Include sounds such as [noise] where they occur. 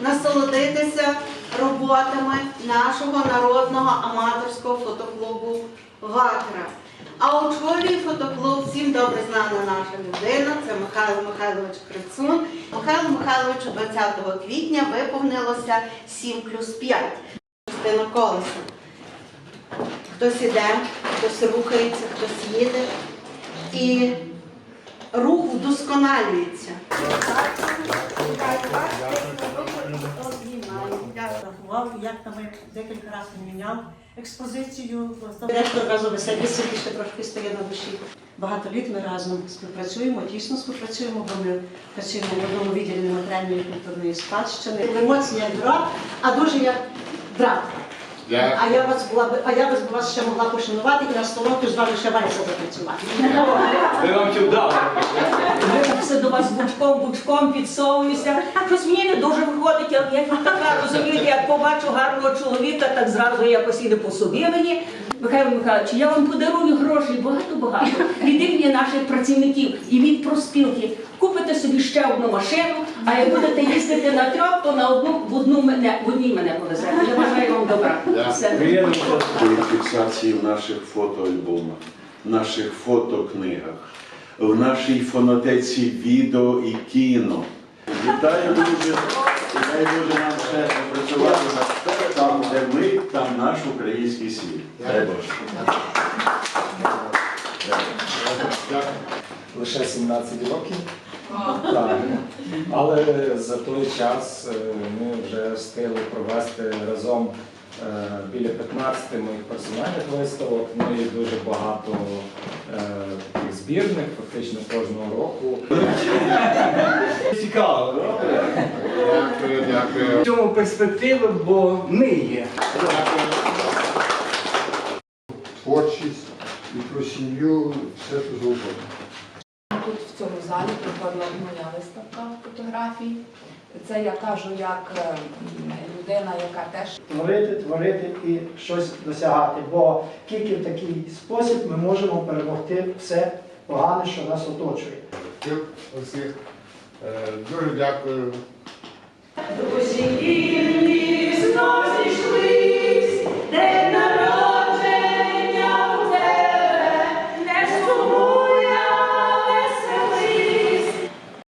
насолодитися роботами нашого народного аматорського фотоклубу Гатра. А очолює фотоклуб всім добре знана наша людина, це Михайло Михайлович Крицун. Михайло Михайловичу 20 квітня виповнилося 7 плюс 5. Частина колеса. Хтось іде, хтось рухається, хтось їде. І рух вдосконалюється. Як там ми декілька разів міняв експозицію. Директор разом веселіше ще трошки стає на душі. Багато літ ми разом співпрацюємо, тісно співпрацюємо, бо ми працюємо в одному відділі нематеріальної культурної спадщини. Емоції як брат, а дуже як брат. А я вас була б- а я вас вас ще могла пошанувати і на столовку з вами ще вальса запрацювати. Ви вам вдали? Я так все до вас бучком, бучком підсовуюся. Щось мені не дуже виходить, але я така [laughs] розумієте, як побачу гарного чоловіка, так зразу якось іде по собі мені. Михайло Михайлович, я вам подарую грошей багато-багато від імені наших працівників і від проспілки. Купите собі ще одну машину, а як будете їздити на трьох, то на одну в одну мене в одній мене повезете. Я бажаю вам добра. Все. фіксації в наших фотоальбомах, наших фотокнигах, в нашій фонотеці відео і кіно. Вітаю дуже, і дай Боже нам ще попрацювати там, де ми, там наш український світ. Дай Боже. лише 17 років. Так. Але за той час е, ми вже встигли провести разом біля 15 моїх персональних виставок, ну і дуже багато е, таких збірних, фактично кожного року. Цікаво? Дякую, дякую. В цьому перспективи, бо ми є. Творчість і про сім'ю, все що завгодно. Тут в цьому залі проходила моя виставка фотографій. Це я кажу як е, людина, яка теж творити, творити і щось досягати. Бо тільки в такий спосіб ми можемо перемогти все погане, що нас оточує. Усіх е, дуже дякую.